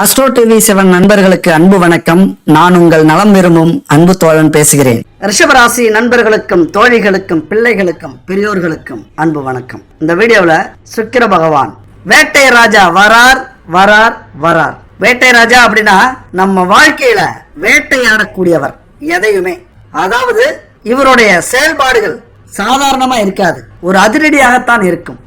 Astro TV seven நண்பர்களுக்கு அன்பு வணக்கம். நான் உங்கள் நலம் விரும்பும் அன்பு தோழன் பேசுகிறேன். ரிஷபராசி நண்பர்களுக்கும் தோழிகளுக்கும் பிள்ளைகளுக்கும் பெரியோர்களுக்கும் அன்பு வணக்கம். இந்த வீடியோல சுக்கிர பகவான் வேட்டை ராஜா வரார் வரார் வரார். வேட்டை ராஜா அப்படின்னா நம்ம வாழ்க்கையில வேட்டையாடக்கூடியவர் எதையுமே. அதாவது இவருடைய செயல்பாடுகள் சாதாரணமா இருக்காது. ஒரு அதிரடியாகத்தான் இருக்கும்.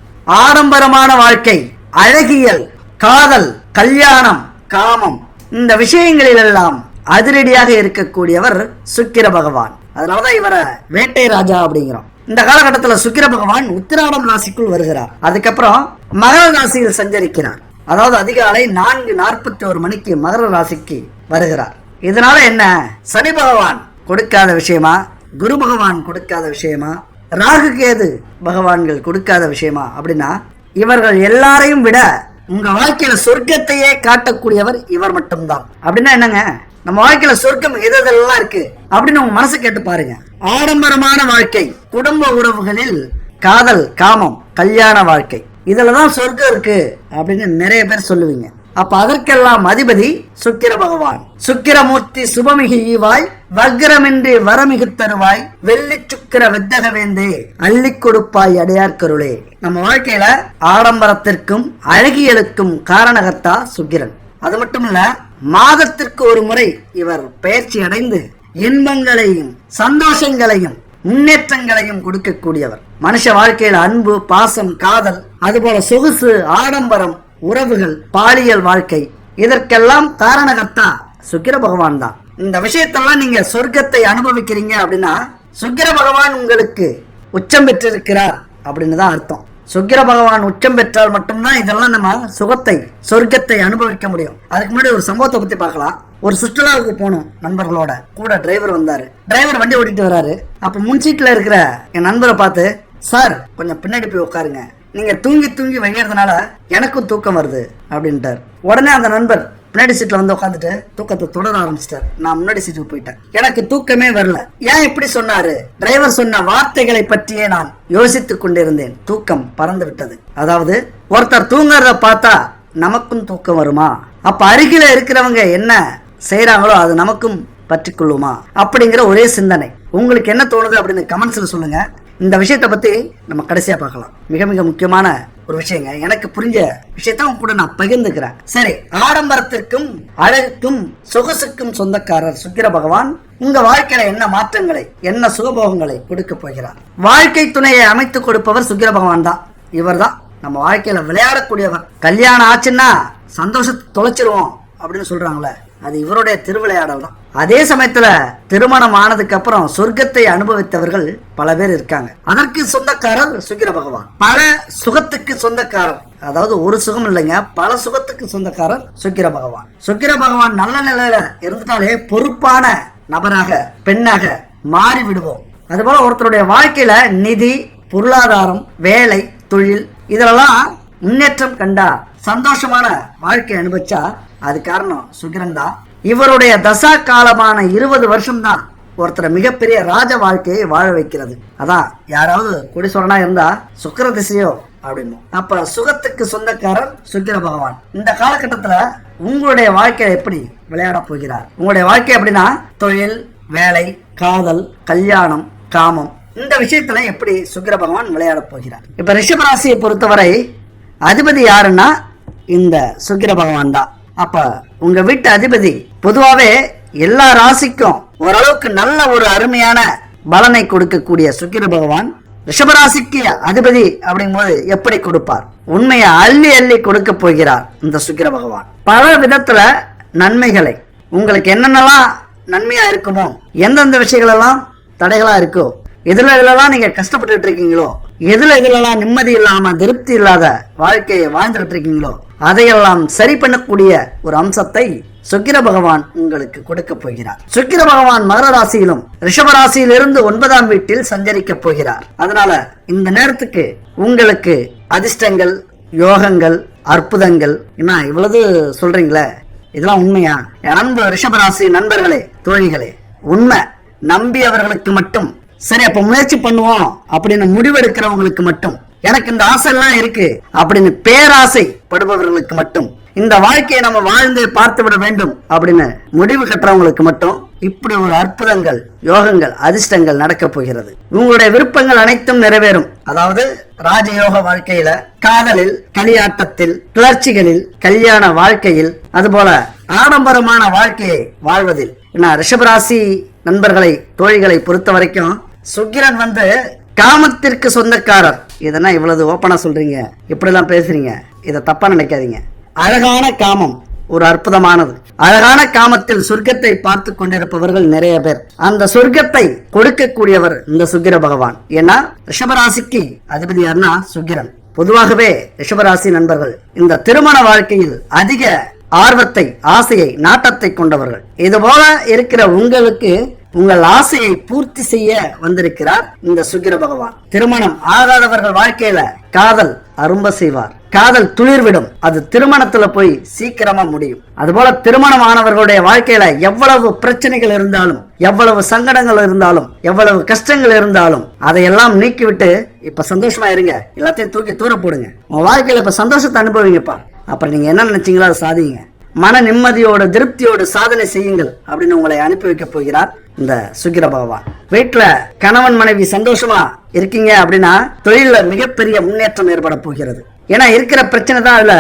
ஆடம்பரமான வாழ்க்கை அழகியல் காதல் கல்யாணம் காமம். இந்த விஷயங்களில் எல்லாம் அதிரடியாக இருக்கக்கூடியவர் சுக்கிர பகவான். அதனாலதான் இவரை வேட்டை ராஜா அப்படிங்கிறோம். இந்த காலகட்டத்தில் சுக்கிர பகவான் உத்திராடம் ராசிக்குள் வருகிறார். அதுக்கப்புறம் மகர ராசியில் சஞ்சரிக்கிறார். அதாவது அதிகாலை நான்கு நாற்பத்தி ஒரு மணிக்கு மகர ராசிக்கு வருகிறார். இதனால என்ன? சனி பகவான் கொடுக்காத விஷயமா? குரு பகவான் கொடுக்காத விஷயமா? ராகு கேது பகவான்கள் கொடுக்காத விஷயமா? அப்படின்னா இவர்கள் எல்லாரையும் விட உங்க வாழ்க்கையில சொர்க்கத்தையே காட்டக்கூடியவர் இவர் மட்டும்தான். அப்படின்னா என்னங்க? நம்ம வாழ்க்கையில சொர்க்கம் எது எதெல்லாம் இருக்கு? அப்படின்னு உங்க மனசு கேட்டு பாருங்க. ஆடம்பரமான வாழ்க்கை குடும்ப உறவுகளில் காதல் காமம் கல்யாண வாழ்க்கை. இதுலதான் சொர்க்கம் இருக்கு அப்படின்னு நிறைய பேர் சொல்லுவீங்க. அப்ப அதற்கெல்லாம் அதிபதி சுக்கிர பகவான். சுக்கிரமூர்த்தி சுபமிகி ஈவாய் வக்ரமின்றி வரமிகு தருவாய் வெள்ளி சுக்கிர வித்தக வேந்தே அள்ளி கொடுப்பாய் அடையார்கருளே நம்ம வாழ்க்கையில ஆடம்பரத்திற்கும் அழகியலுக்கும் காரணகர்த்தா சுக்கிரன். அது மட்டும் இல்ல மாதத்திற்கு ஒரு முறை இவர் பயிற்சி அடைந்து இன்பங்களையும் சந்தோஷங்களையும் முன்னேற்றங்களையும் கொடுக்கக்கூடியவர். மனுஷ வாழ்க்கையில அன்பு பாசம் காதல் அதுபோல சொகுசு ஆடம்பரம் உறவுகள் பாலியல் வாழ்க்கை இதற்கெல்லாம் காரணகர்த்தா சுக்கிர பகவான் தான். இந்த விஷயத்தெல்லாம் நீங்க சொர்க்கத்தை அனுபவிக்கிறீங்க அப்படின்னா சுக்கிர பகவான் உங்களுக்கு உச்சம் பெற்றிருக்கிறார் அப்படின்னு தான் அர்த்தம். சுக்கிர பகவான் உச்சம் பெற்றால் மட்டும்தான் இதெல்லாம் நம்ம சுகத்தை சொர்க்கத்தை அனுபவிக்க முடியும். அதுக்கு முன்னாடி ஒரு சம்பவத்தை பத்தி பார்க்கலாம். ஒரு சுற்றுலாவுக்கு போனோம் நண்பர்களோட. கூட டிரைவர் வந்தாரு. டிரைவர் வண்டி ஓட்டிட்டு வராரு. அப்ப முன் சீட்ல இருக்கிற என் நண்பரை பார்த்து சார் கொஞ்சம் பின்னாடி போய் உட்காருங்க. நீங்க தூங்கி தூங்கி வைக்கிறதுனால எனக்கும் தூக்கம் வருது அப்படின்ட்டார். உடனே அந்த நண்பர் பின்னாடி சீட்ல வந்து உட்காந்துட்டு தூக்கத்தை தொடர ஆரம்பிச்சிட்டார். நான் முன்னாடி சீட்டுக்கு போயிட்டேன். எனக்கு தூக்கமே வரல. ஏன் இப்படி சொன்னாரு? டிரைவர் சொன்ன வார்த்தைகளை பற்றியே நான் யோசித்துக் கொண்டிருந்தேன். தூக்கம் பறந்து விட்டது. அதாவது ஒருத்தர் தூங்குறத பார்த்தா நமக்கும் தூக்கம் வருமா? அப்ப அருகில இருக்கிறவங்க என்ன செய்யறாங்களோ அது நமக்கும் பற்றி கொள்ளுமா? அப்படிங்கிற ஒரே சிந்தனை. உங்களுக்கு என்ன தோணுது அப்படின்னு கமெண்ட்ஸ்ல சொல்லுங்க. இந்த விஷயத்தை பத்தி நம்ம கடைசியா பார்க்கலாம். மிக மிக முக்கியமான ஒரு விஷயங்க. எனக்கு புரிஞ்ச விஷயத்த உங்க கூட நான் பகிர்ந்துக்கிறேன். சரி ஆடம்பரத்திற்கும் அழகுக்கும் சொகுசுக்கும் சொந்தக்காரர் சுக்கிர பகவான் உங்க வாழ்க்கையில என்ன மாற்றங்களை என்ன சுகபோகங்களை கொடுக்க போகிறார்? வாழ்க்கை துணையை அமைத்து கொடுப்பவர் சுக்கிர பகவான் தான். இவர்தான் நம்ம வாழ்க்கையில விளையாடக்கூடியவர். கல்யாணம் ஆச்சுன்னா சந்தோஷத்தை தொலைச்சிருவோம் அப்படின்னு சொல்றாங்களே. அது இவருடைய திருவிளையாடல் தான். அதே சமயத்துல திருமணம் ஆனதுக்கு அப்புறம் சொர்க்கத்தை அனுபவித்தவர்கள் பல பேர் இருக்காங்க. அதற்கு சொந்தக்காரர் சுக்கிர பகவான். பல சுகத்துக்கு சொந்தக்காரர். அதாவது ஒரு சுகம் இல்லைங்க பல சுகத்துக்கு சொந்தக்காரர் சுக்கிர பகவான். சுக்கிர பகவான் நல்ல நிலையில இருந்துட்டாலே பொறுப்பான நபராக பெண்ணாக மாறி விடுவோம் அதுபோல ஒருத்தருடைய வாழ்க்கையில நிதி பொருளாதாரம் வேலை தொழில் இதெல்லாம் முன்னேற்றம் கண்டா சந்தோஷமான வாழ்க்கை அனுபவிச்சா அது காரணம் சுக்கிரன் தான் இவருடைய தசா காலமான இருபது வருஷம்தான் ஒருத்தரை மிகப்பெரிய ராஜ வாழ்க்கையை வாழ வைக்கிறது. அதான் யாராவது குடிசோரனா இருந்தா சுக்கர திசையோ அப்படின்னு. அப்ப சுகத்துக்கு சொந்தக்காரர் சுக்கிர பகவான். இந்த காலகட்டத்துல உங்களுடைய வாழ்க்கையை எப்படி விளையாட போகிறார்? உங்களுடைய வாழ்க்கை அப்படின்னா தொழில் வேலை காதல் கல்யாணம் காமம். இந்த விஷயத்துல எப்படி சுக்கிர பகவான் விளையாட போகிறார்? இப்ப ரிஷபராசியை பொறுத்தவரை அதிபதி யாருன்னா இந்த சுக்கிர பகவான் தான். அப்ப உங்க வீட்டு அதிபதி பொதுவாவே எல்லா ராசிக்கும் ஓரளவுக்கு நல்ல ஒரு அருமையான பலனை கொடுக்கக்கூடிய சுக்கிர பகவான் ரிஷபராசிக்கு அதிபதி அப்படிங்கும்போது எப்படி கொடுப்பார்? உண்மையை அள்ளி அள்ளி கொடுக்க போகிறார் இந்த சுக்கிர பகவான். பல விதத்துல நன்மைகளை. உங்களுக்கு என்னென்னலாம் நன்மையா இருக்குமோ எந்தெந்த விஷயங்கள் எல்லாம் தடைகளா இருக்கோ எதுல இதுலலாம் நீங்க கஷ்டப்பட்டுட்டு இருக்கீங்களோ? எதுல இதுலலாம் நிம்மதி இல்லாம திருப்தி இல்லாத வாழ்க்கையை வாழ்ந்துட்டு இருக்கீங்களோ? அதையெல்லாம் சரி பண்ணக்கூடிய ஒரு அம்சத்தை சுக்கிர பகவான் உங்களுக்கு கொடுக்க போகிறார். சுக்கிர பகவான் மகர ராசியிலும் ரிஷபராசியிலிருந்து ஒன்பதாம் வீட்டில் சஞ்சரிக்க போகிறார். அதனால இந்த நேரத்துக்கு உங்களுக்கு அதிர்ஷ்டங்கள் யோகங்கள் அற்புதங்கள் என்ன இவ்வளவு சொல்றீங்களே? இதெல்லாம் உண்மையா? அன்பு ரிஷபராசி நண்பர்களே தோழிகளே உண்மை. நம்பியவர்களுக்கு மட்டும் சரி அப்ப முயற்சி பண்ணுவோம் அப்படின்னு முடிவெடுக்கிறவங்களுக்கு மட்டும். எனக்கு இந்த ஆசை எல்லாம் இருக்கு அப்படின்னு பேராசை படுபவர்களுக்கு மட்டும். இந்த வாழ்க்கையை நம்ம வாழ்ந்து பார்த்து விட வேண்டும் அப்படின்னு முடிவு கட்டுறவங்களுக்கு மட்டும் இப்படி ஒரு அற்புதங்கள் யோகங்கள் அதிர்ஷ்டங்கள் நடக்க போகிறது. உங்களுடைய விருப்பங்கள் அனைத்தும் நிறைவேறும். அதாவது ராஜயோக வாழ்க்கையில காதலில் களியாட்டத்தில் கிளர்ச்சிகளில் கல்யாண வாழ்க்கையில் அதுபோல ஆடம்பரமான வாழ்க்கையை வாழ்வதில். என்ன ரிஷபராசி நண்பர்களை தோழிகளை பொறுத்த வரைக்கும் சுக்கிரன் வந்து காமத்திற்கு சொந்தக்காரர். இதெல்லாம் இவ்வளவு ஓப்பனா சொல்றீங்க? இப்படிலாம் பேசுறீங்க. இதை தப்பா நினைக்காதீங்க. அழகான காமம். ஒரு அற்புதமானது. அழகான காமத்தில் சொர்க்கத்தை பார்த்து கொண்டிருப்பவர்கள் நிறைய பேர். அந்த சொர்க்கத்தை கொடுக்கக்கூடியவர் இந்த சுக்கிர பகவான். ஏன்னா ரிஷபராசிக்கு அதிபதி யாருன்னா சுக்கிரன். பொதுவாகவே ரிஷபராசி நண்பர்கள் இந்த திருமண வாழ்க்கையில் அதிக ஆர்வத்தை ஆசையை நாட்டத்தை கொண்டவர்கள். இது போல இருக்கிற உங்களுக்கு உங்கள் ஆசையை பூர்த்தி செய்ய வந்திருக்கிறார் இந்த சுக்கிர பகவான். திருமணம் ஆகாதவர்கள் வாழ்க்கையில காதல் அரும்ப செய்வார். காதல் துளிர்விடும். அது திருமணத்துல போய் சீக்கிரமா முடியும். அதுபோல திருமணம் ஆனவர்களுடைய வாழ்க்கையில எவ்வளவு பிரச்சனைகள் இருந்தாலும் எவ்வளவு சங்கடங்கள் இருந்தாலும் எவ்வளவு கஷ்டங்கள் இருந்தாலும் அதையெல்லாம் நீக்கிவிட்டு இப்ப சந்தோஷமா இருங்க. எல்லாத்தையும் தூக்கி தூர போடுங்க. உங்க வாழ்க்கையில இப்ப சந்தோஷத்தை அனுபவிங்கப்பா. அப்புறம் நீங்க என்ன நினைச்சீங்களோ அதை சாதிங்க. மன நிம்மதியோடு திருப்தியோடு சாதனை செய்யுங்கள் அப்படின்னு உங்களை அனுப்பி வைக்க போகிறார் இந்த சுக்கிர பகவான். வீட்டுல கணவன் மனைவி சந்தோஷமா இருக்கீங்க அப்படின்னா தொழில மிகப்பெரிய முன்னேற்றம் ஏற்பட போகிறது. ஏன்னா இருக்கிற பிரச்சனை தான் அதுல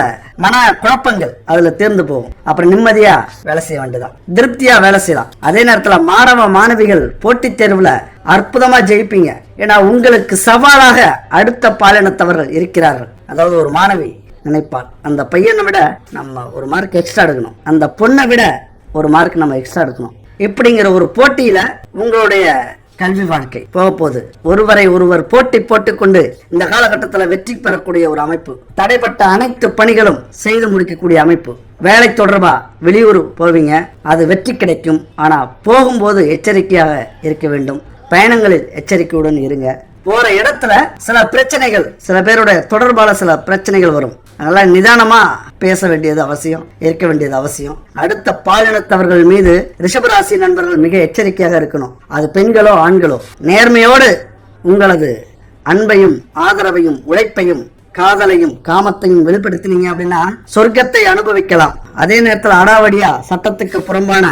மன குழப்பங்கள் அதுல தேர்ந்து போகும். அப்புறம் நிம்மதியா வேலை செய்ய வேண்டியதான் திருப்தியா வேலை செய்யலாம். அதே நேரத்துல மாணவ மாணவிகள் போட்டித் தேர்வுல அற்புதமா ஜெயிப்பீங்க. ஏன்னா உங்களுக்கு சவாலாக அடுத்த பாலினத்தவர்கள் இருக்கிறார்கள். அதாவது ஒரு மாணவி நினைப்பாள் அந்த பையனை விட நம்ம ஒரு மார்க் எக்ஸ்ட்ரா எடுக்கணும். அந்த பொண்ணை விட ஒரு மார்க் நம்ம எக்ஸ்ட்ரா எடுக்கணும். இப்படிங்கிற ஒரு போட்டியில உங்களுடைய கல்வி வாழ்க்கை போக போகுது. ஒருவரை ஒருவர் போட்டி போட்டுக்கொண்டு இந்த காலகட்டத்தில் வெற்றி பெறக்கூடிய ஒரு அமைப்பு தடைப்பட்ட அனைத்து பணிகளும் செய்து முடிக்கக்கூடிய அமைப்பு. வேலை தொடர்பா வெளியூர் போவீங்க அது வெற்றி கிடைக்கும். ஆனால் போகும்போது எச்சரிக்கையாக இருக்க வேண்டும். பயணங்களில் எச்சரிக்கையுடன் இருங்க. போற இடத்துல சில பிரச்சனைகள் சில பேருடைய தொடர்பால சில பிரச்சனைகள் வரும். அதனால நிதானமா பேச வேண்டியது அவசியம் இருக்க வேண்டியது அவசியம். அடுத்த பாலினத்தவர்கள் மீது ரிஷபராசி நண்பர்கள் மிக எச்சரிக்கையாக இருக்கணும். அது பெண்களோ ஆண்களோ நேர்மையோடு உங்களது அன்பையும் ஆதரவையும் உழைப்பையும் காதலையும் காமத்தையும் வெளிப்படுத்தினீங்க அப்படின்னா சொர்க்கத்தை அனுபவிக்கலாம். அதே நேரத்தில் அடாவடியா சட்டத்துக்கு புறம்பான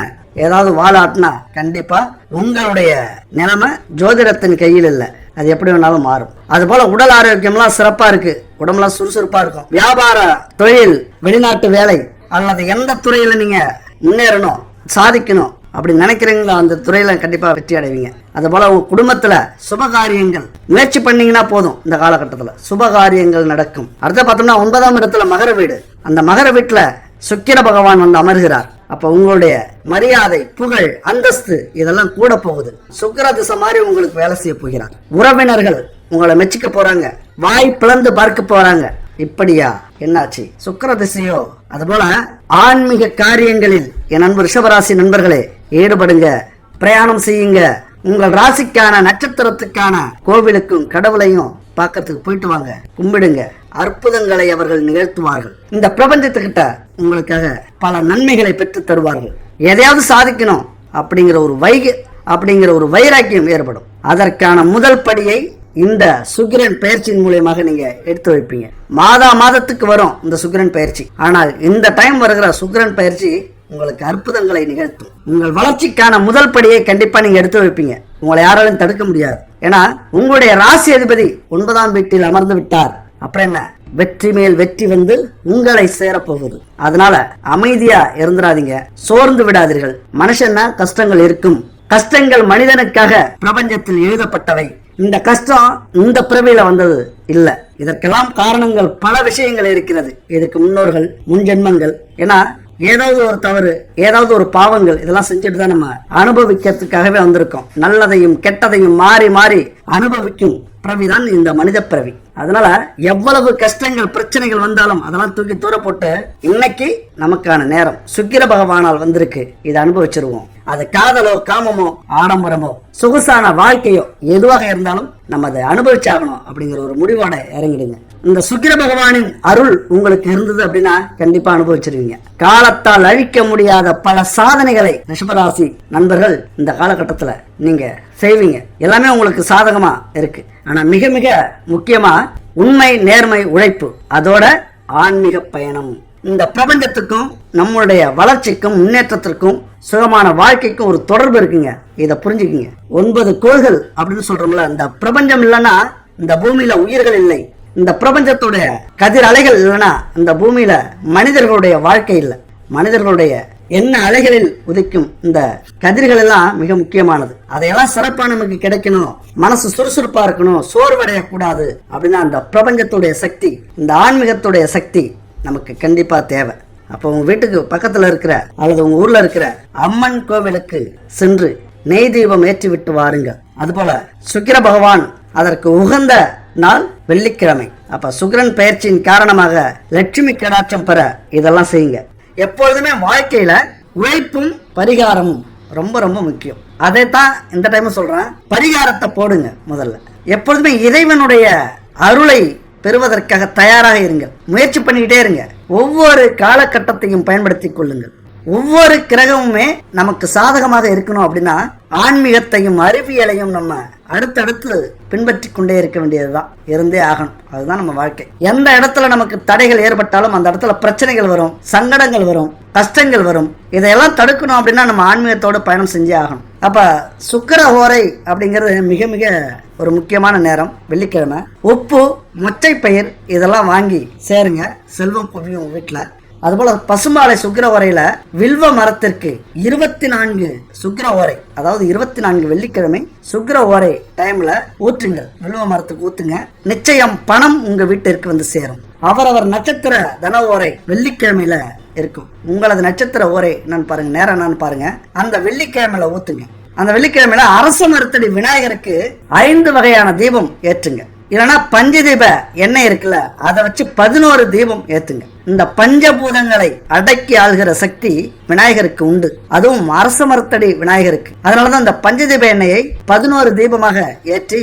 ஏதாவது வாழாட்டினா கண்டிப்பா உங்களுடைய நிலைமை ஜோதிடத்தின் கையில் இல்லை. அது எப்படி வேணாலும் மாறும். அது போல உடல் ஆரோக்கியம்லாம் சிறப்பா இருக்கு. உடம்புலாம் சுறுசுறுப்பா இருக்கும். வியாபார தொழில் வெளிநாட்டு வேலை அல்லது எந்த துறையில நீங்க முன்னேறணும் சாதிக்கணும் அப்படி நினைக்கிறீங்களோ அந்த துறையில கண்டிப்பா வெற்றி அடைவீங்க. அது போல உங்க குடும்பத்துல சுபகாரியங்கள் முயற்சி பண்ணீங்கன்னா போதும் இந்த காலகட்டத்தில். சுபகாரியங்கள் நடக்கும். அடுத்த பார்த்தோம்னா ஒன்பதாம் இடத்துல மகர வீடு. அந்த மகர வீட்டில் சுக்கிர பகவான் வந்து அமர்கிறார். அப்போ உங்களுடைய மரியாதை புகழ் அந்தஸ்து இதெல்லாம் கூட போகுது. சுக்கர திசை மாதிரி உங்களுக்கு வேலை செய்ய போகிறார். உறவினர்கள் உங்களை மெச்சிக்க போறாங்க. வாய் பிளந்து பார்க்க போறாங்க. இப்படியா? என்னாச்சு? சுக்கர திசையோ அதுபோல ஆன்மீக காரியங்களில் என் நண்பர் ரிஷபராசி நண்பர்களே ஈடுபடுங்க. பிரயாணம் செய்யுங்க. உங்கள் ராசிக்கான நட்சத்திரத்துக்கான கோவிலுக்கும் கடவுளையும் பார்க்கறதுக்கு போயிட்டு வாங்க. கும்பிடுங்க. அற்புதங்களை அவர்கள் நிகழ்த்துவார்கள். இந்த பிரபஞ்சத்துக்கிட்ட உங்களுக்காக பல நன்மைகளை பெற்று தருவார்கள். எதையாவது சாதிக்கணும் அப்படிங்கிற ஒரு வைக அப்படிங்கிற ஒரு வைராக்கியம் ஏற்படும். அதற்கான முதல் படியை இந்த சுக்கிரன் பயிற்சியின் மூலியமாக நீங்க எடுத்து வைப்பீங்க. மாதா மாதத்துக்கு வரும் இந்த சுக்கிரன் பயிற்சி. ஆனால் இந்த டைம் வருகிற சுக்கிரன் பயிற்சி உங்களுக்கு அற்புதங்களை நிகழ்த்தும். உங்கள் வளர்ச்சிக்கான முதல் படியை கண்டிப்பா நீங்க எடுத்து வைப்பீங்க. உங்களை யாராலும் தடுக்க முடியாது. ஏன்னா உங்களுடைய ராசி அதிபதி ஒன்பதாம் வீட்டில் அமர்ந்து விட்டார். அப்புறம் என்ன? வெற்றி மேல் வெற்றி வந்து உங்களை சேரப்போகுது. அதனால அமைதியா இருந்துடாதீங்க. சோர்ந்து விடாதீர்கள். மனுஷன்னா கஷ்டங்கள் இருக்கும். கஷ்டங்கள் மனிதனுக்காக பிரபஞ்சத்தில் எழுதப்பட்டவை. இந்த கஷ்டம் இந்த பிறவியில வந்தது இல்ல. இதற்கெல்லாம் காரணங்கள் பல விஷயங்கள் இருக்கிறது. இதுக்கு முன்னோர்கள் முன்ஜென்மங்கள் ஏன்னா ஏதாவது ஒரு தவறு ஏதாவது ஒரு பாவங்கள் இதெல்லாம் செஞ்சுட்டு தான் நம்ம அனுபவிக்கிறதுக்காகவே வந்திருக்கோம். நல்லதையும் கெட்டதையும் மாறி மாறி அனுபவிக்கும் பிறவிதான் இந்த மனித பிறவி. அதனால எவ்வளவு கஷ்டங்கள் பிரச்சனைகள் வந்தாலும் அதெல்லாம் தூக்கி தூர போட்டு இன்னைக்கு நமக்கான நேரம். சுக்கிர பகவானால் வந்திருக்கு. இதை அனுபவிச்சிருவோம். அது காதலோ காமமோ ஆடம்பரமோ சொகுசான வாழ்க்கையோ எதுவாக இருந்தாலும் நம்ம அதை அனுபவிச்சாகணும் அப்படிங்கிற ஒரு முடிவோட இறங்கிடுங்க. இந்த சுக்கிர பகவானின் அருள் உங்களுக்கு இருந்தது அப்படின்னா கண்டிப்பா அனுபவிச்சிருவீங்க. காலத்தால் அழிக்க முடியாத பல சாதனைகளை ரிஷபராசி நண்பர்கள் இந்த காலகட்டத்தில் நீங்க செய்வீங்க. எல்லாமே உங்களுக்கு சாதகமா இருக்கு. ஆனா மிக மிக முக்கியமா உண்மை நேர்மை உழைப்பு. அதோட ஆன்மீக பயணம். இந்த பிரபஞ்சத்துக்கும் நம்மளுடைய வளர்ச்சிக்கும் முன்னேற்றத்திற்கும் சுகமான வாழ்க்கைக்கும் ஒரு தொடர்பு இருக்குங்க. இதை புரிஞ்சுக்கிங்க. ஒன்பது கோள்கள் அப்படின்னு சொல்றோம்ல இந்த பிரபஞ்சம் இல்லைன்னா இந்த பூமியில உயிர்கள் இல்லை. இந்த பிரபஞ்சத்துடைய கதிர் அலைகள் இல்லைன்னா இந்த பூமியில மனிதர்களுடைய வாழ்க்கை இல்லை. மனிதர்களுடைய என்ன அலைகளில் உதிக்கும் இந்த கதிர்கள் எல்லாம் மிக முக்கியமானது. அதையெல்லாம் சிறப்பாக நமக்கு கிடைக்கணும். மனசு சுறுசுறுப்பா இருக்கணும். சோர்வடையக்கூடாது அப்படின்னா அந்த பிரபஞ்சத்துடைய சக்தி இந்த ஆன்மீகத்துடைய சக்தி நமக்கு கண்டிப்பா தேவை. அப்போ உங்க வீட்டுக்கு பக்கத்துல இருக்கிற அல்லது உங்க ஊர்ல இருக்கிற அம்மன் கோவிலுக்கு சென்று நெய் தீபம் ஏற்றி விட்டு வாருங்க. அதுபோல சுக்கிர பகவான் அதற்கு உகந்த நாள் வெள்ளிக்கிழமை. அப்ப சுக்கிரன் பயிற்சியின் காரணமாக லட்சுமி கடாட்சம் பெற இதெல்லாம் செய்யுங்க. எப்பொழுதுமே வாழ்க்கையில உழைப்பும் பரிகாரமும் ரொம்ப ரொம்ப முக்கியம். அதைத்தான் இந்த டைம் சொல்றேன். பரிகாரத்தை போடுங்க முதல்ல. எப்பொழுதுமே இறைவனுடைய அருளை பெறுவதற்காக தயாராக இருங்கள். முயற்சி பண்ணிக்கிட்டே இருங்க. ஒவ்வொரு காலகட்டத்தையும் பயன்படுத்திக் கொள்ளுங்கள். ஒவ்வொரு கிரகமுமே நமக்கு சாதகமாக இருக்கணும் அப்படின்னா ஆன்மீகத்தையும் அறிவியலையும் நம்ம அடுத்தடுத்து பின்பற்றி கொண்டே இருக்க வேண்டியதுதான். இருந்தே ஆகணும். அதுதான் நம்ம வாழ்க்கை. எந்த இடத்துல நமக்கு தடைகள் ஏற்பட்டாலும் அந்த இடத்துல பிரச்சனைகள் வரும் சங்கடங்கள் வரும் கஷ்டங்கள் வரும் இதையெல்லாம் தடுக்கணும் அப்படின்னா நம்ம ஆன்மீகத்தோடு பயணம் செஞ்சே ஆகணும். அப்போ சுக்கர ஹோரை அப்படிங்கிறது மிக மிக ஒரு முக்கியமான நேரம். வெள்ளிக்கிழமை. உப்பு மொச்சை பயிர் இதெல்லாம் வாங்கி சேருங்க. செல்வம் குவியும் வீட்டில் அதுபோல பசுமாலை சுக்கிர உரையில வில்வ மரத்திற்கு இருபத்தி நான்கு சுக்கிர ஓரை அதாவது இருபத்தி நான்கு வெள்ளிக்கிழமை சுக்கிர ஓரை டைம்ல ஊற்றுங்க வில்வ மரத்துக்கு ஊத்துங்க. நிச்சயம் பணம் உங்க வீட்டிற்கு வந்து சேரும். அவரவர் நட்சத்திர தன ஓரை வெள்ளிக்கிழமையில இருக்கும். உங்களது நட்சத்திர ஓரை என்னன்னு பாருங்க நேரம் என்னன்னு பாருங்க. அந்த வெள்ளிக்கிழமையில ஊத்துங்க. அந்த வெள்ளிக்கிழமையில அரச மரத்தடி விநாயகருக்கு ஐந்து வகையான தீபம் ஏற்றுங்க. இல்லைன்னா பஞ்சதீப எண்ணெய் இருக்குல்ல அதை வச்சு பதினோரு தீபம் ஏத்துங்க. இந்த பஞ்சபூதங்களை அடக்கி ஆள்கிற சக்தி விநாயகருக்கு உண்டு. அதுவும் அரச மரத்தடி விநாயகருக்கு. அதனாலதான் இந்த பஞ்சதீப எண்ணெயை பதினோரு தீபமாக ஏற்றி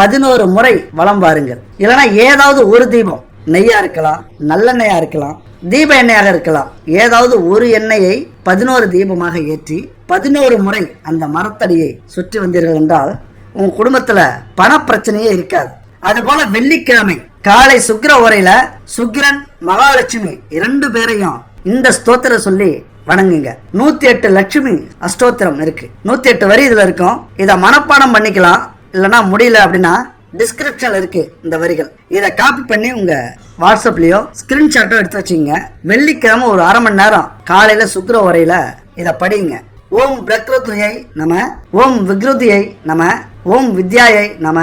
பதினோரு முறை வலம் வாருங்கள் இல்லைன்னா ஏதாவது ஒரு தீபம் நெய்யா இருக்கலாம் நல்லெண்ணெயா இருக்கலாம் தீப எண்ணெயாக இருக்கலாம் ஏதாவது ஒரு எண்ணெயை பதினோரு தீபமாக ஏற்றி பதினோரு முறை அந்த மரத்தடியை சுற்றி வந்தீர்கள் என்றால் உங்க குடும்பத்துல பணப்பிரச்சனையே இருக்காது. அதுபோல வெள்ளிக்கிழமை காலை சுக்கிர உரையில சுக்கிரன் மகாலட்சுமி இரண்டு பேரையும் இந்த ஸ்தோத்திரம் சொல்லி வணங்குங்க. நூத்தி எட்டு லட்சுமி அஷ்டோத்திரம் இருக்கு. நூத்தி எட்டு வரி இதுல இருக்கும். இத மனப்பாடம் பண்ணிக்கலாம். இல்லைன்னா முடியல அப்படின்னா டிஸ்கிரிப்ஷன்ல இருக்கு இந்த வரிகள். இதை காப்பி பண்ணி உங்க வாட்ஸ்அப்லயோ ஸ்கிரீன்ஷாட்டோ எடுத்து வச்சுங்க வெள்ளிக்கிழமை ஒரு அரை மணி நேரம் காலையில சுக்கிர உரையில இதை படிங்க. ஓம் பிரக்ருதியை நம ஓம் விக்ருதியை நம ஓம் வித்யாயை நம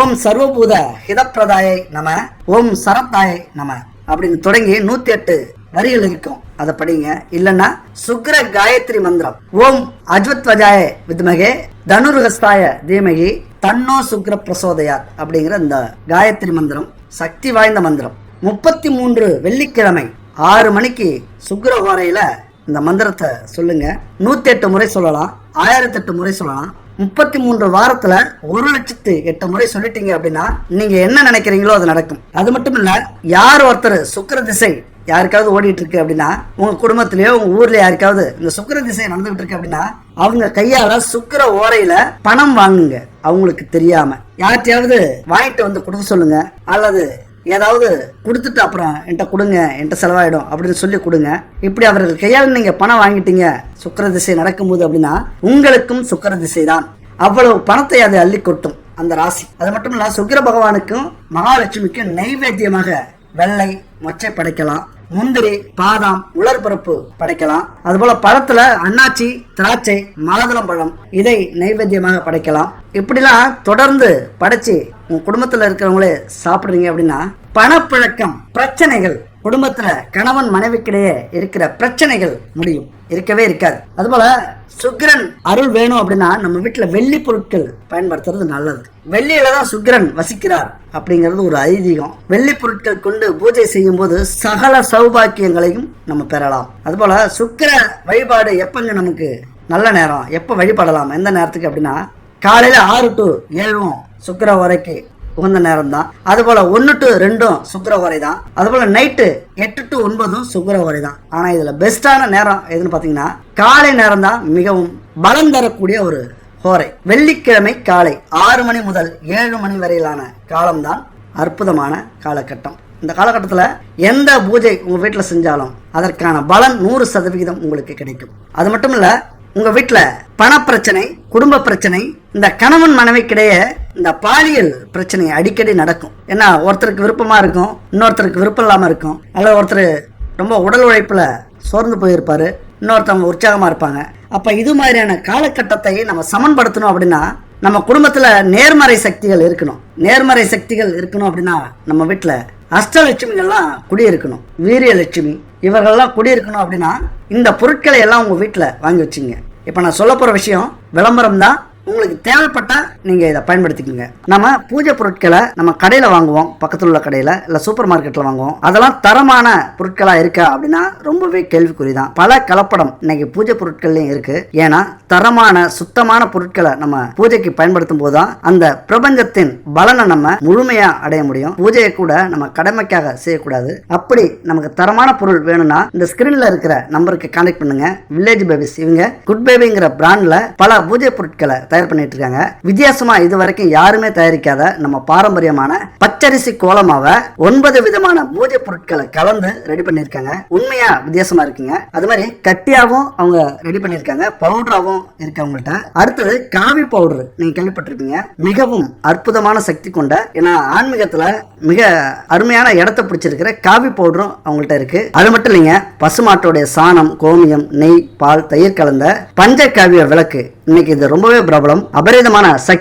ஓம் சர்வபூத ஹிதப்பிரதாயை நம ஓம் சரத்தாயை நம அப்படின்னு தொடங்கி நூத்தி எட்டு வரிகள் இருக்கும். அதை படிங்க. இல்லைன்னா சுக்ர காயத்ரி மந்திரம். ஓம் அஜ்வத்வஜாய வித்மகே தனுர்ஹஸ்தாய தீமகி தன்னோ சுக்ர பிரசோதயாத் அப்படிங்கிற இந்த காயத்ரி மந்திரம் சக்தி வாய்ந்த மந்திரம். முப்பத்தி மூன்று வெள்ளிக்கிழமை ஆறு மணிக்கு சுக்ர ஹோரையில இந்த மந்திரத்தை சொல்லுங்க. நூத்தி எட்டு முறை சொல்லலாம். ஆயிரத்தி எட்டு முறை சொல்லலாம். முப்பத்தி மூன்று வாரத்துல ஒரு லட்சத்து எட்டு முறை சொல்லிட்டீங்க அப்படின்னா நீங்க என்ன நினைக்கிறீங்களோ அது நடக்கும். அது மட்டும் இல்ல யார் ஒருத்தர் சுக்கிர திசை யாருக்காவது ஓடிட்டு இருக்கு அப்படின்னா உங்க குடும்பத்திலயோ உங்க ஊர்ல யாருக்காவது இந்த சுக்கர திசை நடந்துகிட்டு இருக்கு அப்படின்னா அவங்க கையால சுக்கிர ஓரையில பணம் வாங்குங்க. அவங்களுக்கு தெரியாம. யார்கிட்டயாவது வாங்கிட்டு வந்து கொடுக்க சொல்லுங்க. அல்லது ஏதாவது கொடுத்துட்டு அப்புறம் என்கிட்ட கொடுங்க என்கிட்ட செலவாயிடும் அப்படின்னு சொல்லி கொடுங்க. இப்படி அவர்கள் கையால் நீங்க பணம் வாங்கிட்டீங்க சுக்கர திசை நடக்கும்போது அப்படின்னா உங்களுக்கும் சுக்கர திசை தான் அவ்வளவு பணத்தை அது அள்ளி கொட்டும் அந்த ராசி. அது மட்டும் இல்ல சுக்கர பகவானுக்கும் மகாலட்சுமிக்கும் நைவேத்தியமாக வெள்ளை மொச்சை படைக்கலாம். முந்திரி பாதாம் உலர்பரப்பு படைக்கலாம். அதுபோல பழத்துல அன்னாச்சி திராட்சை மாதுளம் பழம் இதை நைவேத்தியமாக படைக்கலாம். இப்படிலாம் தொடர்ந்து படைச்சு உங்க குடும்பத்துல இருக்கிறவங்களே சாப்பிடுறீங்க அப்படின்னா பணப்பழக்கம் பிரச்சனைகள் குடும்பத்துல கணவன் மனைவிக்கிடையே இருக்கிற பிரச்சனைகள் முடியும். இருக்கவே இருக்காது. அதுபோல சுக்கிரன் அருள் வேணும் அப்படின்னா நம்ம வீட்டுல வெள்ளி பொருட்கள் பயன்படுத்துறது நல்லது. வெள்ளியில தான் சுக்கிரன் வசிக்கிறார் அப்படிங்கிறது ஒரு ஐதீகம். வெள்ளி பொருட்கள் கொண்டு பூஜை செய்யும் போது சகல சௌபாக்கியங்களையும் நம்ம பெறலாம். அதுபோல சுக்கர வழிபாடு எப்பங்க நமக்கு நல்ல நேரம்? எப்ப வழிபடலாம்? எந்த நேரத்துக்கு அப்படின்னா காலையில ஆறு டு ஏழும் சுக்கர வரைக்கு உகந்த நேரம் தான் அதுபோல ஒன்று டு ரெண்டும் சுக்கிர வரை தான் அதுபோல நைட்டு எட்டு டு ஒன்பதும் சுக்கிர வரை தான் ஆனால் இதில் பெஸ்டான நேரம் எதுன்னு பார்த்தீங்கன்னா காலை நேரம் தான் மிகவும் பலம் தரக்கூடிய ஒரு ஹோரை வெள்ளிக்கிழமை காலை ஆறு மணி முதல் ஏழு மணி வரையிலான காலம்தான் அற்புதமான காலகட்டம். இந்த காலகட்டத்தில் எந்த பூஜை உங்கள் வீட்டில் செஞ்சாலும் அதற்கான பலன் நூறு சதவிகிதம் உங்களுக்கு கிடைக்கும். அது மட்டும் இல்லை உங்கள் வீட்டில் பணப்பிரச்சனை குடும்ப பிரச்சனை இந்த கணவன் மனைவிக்கிடையே இந்த பாலியல் பிரச்சனை அடிக்கடி நடக்கும். ஏன்னா ஒருத்தருக்கு விருப்பமாக இருக்கும் இன்னொருத்தருக்கு விருப்பம் இல்லாமல் இருக்கும். அல்லது ஒருத்தர் ரொம்ப உடல் உழைப்பில் சோர்ந்து போயிருப்பாரு இன்னொருத்தவங்க உற்சாகமாக இருப்பாங்க. அப்போ இது மாதிரியான காலகட்டத்தை நம்ம சமன்படுத்தணும் அப்படின்னா நம்ம குடும்பத்தில் நேர்மறை சக்திகள் இருக்கணும். நேர்மறை சக்திகள் இருக்கணும் அப்படின்னா நம்ம வீட்டில் அஷ்டலட்சுமிகள்லாம் குடியிருக்கணும். வீரியலட்சுமி இவர்கள்லாம் குடியிருக்கணும் அப்படின்னா இந்த பொருட்களை எல்லாம் உங்கள் வீட்டில் வாங்கி வச்சுங்க. இப்போ நான் சொல்ல போகிற விஷயம் விளம்பரம் தான் உங்களுக்கு தேவைப்பட்டால் நீங்க இதை பயன்படுத்திக்கோங்க. நம்ம பூஜை பொருட்களை நம்ம கடையில் வாங்குவோம். பக்கத்தில் உள்ள கடையில் இல்லை சூப்பர் மார்க்கெட்டில் வாங்குவோம். அதெல்லாம் தரமான பொருட்களாக இருக்கா அப்படின்னா ரொம்பவே கேள்விக்குறி தான் பல கலப்படம் இன்னைக்கு பூஜை பொருட்கள்லையும் இருக்கு. ஏன்னா தரமான சுத்தமான பொருட்களை நம்ம பூஜைக்கு பயன்படுத்தும் போது தான் அந்த பிரபஞ்சத்தின் பலனை நம்ம முழுமையாக அடைய முடியும். பூஜையை கூட நம்ம கடமைக்காக செய்யக்கூடாது. அப்படி நமக்கு தரமான பொருள் வேணும்னா இந்த ஸ்கிரீன்ல இருக்கிற நம்பருக்கு கான்டெக்ட் பண்ணுங்க. வில்லேஜ் பேபிஸ் இவங்க குட் பேபிங்கிற பிராண்டில் பல பூஜை பொருட்களை தயார் பண்ணிட்டு இருக்காங்க. வித்தியாசமா இது வரைக்கும் யாருமே தயாரிக்காத நம்ம பாரம்பரியமான பச்சரிசி கோலமாவை ஒன்பது விதமான பூஜை பொருட்களை கலந்து ரெடி பண்ணியிருக்காங்க. உண்மையா வித்தியாசமா இருக்குங்க. அது மாதிரி கட்டியாகவும் அவங்க ரெடி பண்ணியிருக்காங்க. பவுடராகவும் இருக்கு அவங்கள்ட்ட. அடுத்தது காவி பவுடர் நீங்க கேள்விப்பட்டிருப்பீங்க. மிகவும் அற்புதமான சக்தி கொண்ட ஏன்னா ஆன்மீகத்துல மிக அருமையான இடத்த பிடிச்சிருக்கிற காவி பவுடரும் அவங்கள்ட்ட இருக்கு. அது மட்டும் இல்லைங்க பசுமாட்டோடைய சாணம் கோமியம் நெய் பால் தயிர் கலந்த பஞ்ச காவிய விளக்கு. இன்னைக்கு இது ரொம்பவே பிரபலம் அபரிதமான சக்தி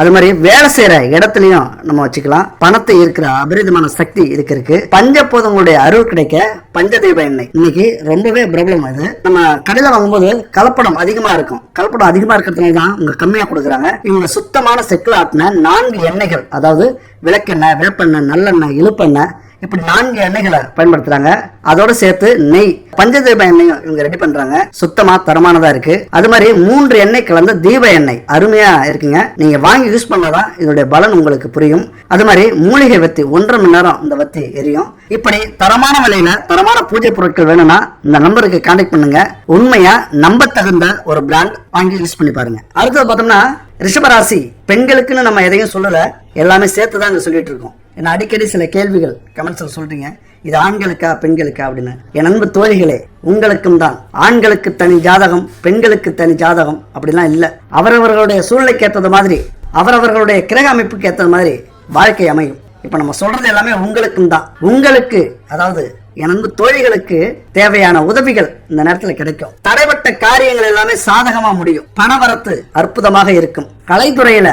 அது மாதிரி வேலை செய்யற இடத்துலயும் நம்ம வச்சுக்கலாம். பணத்தை இருக்கிற அபரிதமான சக்தி இதுக்கு இருக்கு. பஞ்சபோதங்களுடைய அருள் கிடைக்க பஞ்சதீப எண்ணெய். இன்னைக்கு ரொம்பவே பிரபலம் அது. நம்ம கடையில வாங்கும்போது கலப்படம் அதிகமா இருக்கும். கலப்படம் அதிகமா இருக்கிறதுனால தான் உங்க கம்மியா கொடுக்குறாங்க. இவங்க சுத்தமான செக்கில் ஆட்டின நான்கு எண்ணெய்கள். அதாவது விளக்கெண்ணெய் வேப்பெண்ணெய் நல்லெண்ணெய் இழுப்பெண்ணெய் இப்படி நான்கு எண்ணெய்களை பயன்படுத்துறாங்க. அதோட சேர்த்து நெய் பஞ்சதீப எண்ணெயும் இவங்க ரெடி பண்றாங்க. சுத்தமா தரமானதா இருக்கு. அது மாதிரி மூன்று எண்ணெய் கலந்த தீப எண்ணெய். அருமையா இருக்குங்க. நீங்க வாங்கி யூஸ் பண்ணாதான் இதோடைய பலன் உங்களுக்கு புரியும். அது மாதிரி மூலிகை வத்தி ஒன்றரை மணி நேரம் இந்த வத்தி எரியும். இப்படி தரமான விலையில தரமான பூஜை பொருட்கள் வேணும்னா இந்த நம்பருக்கு கான்டாக்ட் பண்ணுங்க. உண்மையா நம்ப தகுந்த ஒரு பிராண்ட் வாங்கி யூஸ் பண்ணி பாருங்க. அடுத்தது பார்த்தோம்னா ரிஷபராசி. பெண்களுக்குன்னு நம்ம எதையும் சொல்லல. எல்லாமே சேர்த்து தான் சொல்லிட்டு இருக்கோம். ஏன்னா அடிக்கடி சில கேள்விகள் கமெண்ட்ஸில் சொல்றீங்க. இது ஆண்களுக்கா பெண்களுக்கா அப்படின்னு. என் அன்பு தோழிகளே உங்களுக்கும் தான். ஆண்களுக்கு தனி ஜாதகம் பெண்களுக்கு தனி ஜாதகம் அப்படிலாம் இல்லை. அவரவர்களுடைய சூழ்நிலைக்கு ஏற்றது மாதிரி அவரவர்களுடைய கிரக அமைப்புக்கு ஏற்றது மாதிரி வாழ்க்கை அமையும். இப்போ நம்ம சொல்றது எல்லாமே உங்களுக்கும் தான். உங்களுக்கு அதாவது என் அன்பு தோழிகளுக்கு தேவையான உதவிகள் இந்த நேரத்தில் கிடைக்கும். தடைப்பட்ட காரியங்கள் எல்லாமே சாதகமா முடியும். பணவரத்து அற்புதமாக இருக்கும். கலைத்துறையில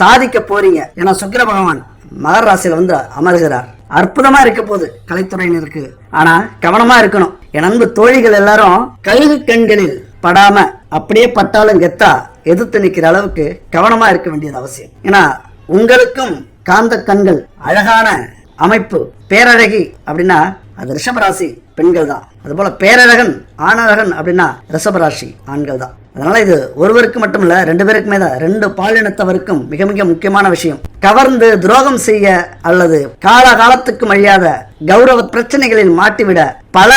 சாதிக்க போறீங்க. ஏன்னா சுக்கிர பகவான் மகர ராசியில் வந்து அமர்கிறார். அற்புதமா இருக்க போகுது கலைத்துறையினருக்கு. ஆனா கவனமா இருக்கணும். என் அன்பு தோழிகள் எல்லாரும் கழுகு கண்களில் படாம அப்படியே பட்டாலும் கெத்தா எதிர்த்து நிக்கிற அளவுக்கு கவனமா இருக்க வேண்டியது அவசியம். ஏன்னா உங்களுக்கும் காந்த கண்கள் அழகான அமைப்பு பேரழகி அப்படின்னா அது ரிஷபராசி பெண்கள் தான் அதுபோல பேரழகன் ஆணழகன் அப்படின்னா ரிஷபராசி ஆண்கள் தான் அதனால இது ஒருவருக்கு மட்டும் இல்ல ரெண்டு பேருக்குமே தான். ரெண்டு பாலினத்தவருக்கும் மிக மிக முக்கியமான விஷயம். கவர்ந்து துரோகம் செய்ய அல்லது காலகாலத்துக்கு அழியாத கௌரவ பிரச்சனைகளில் மாட்டிவிட பல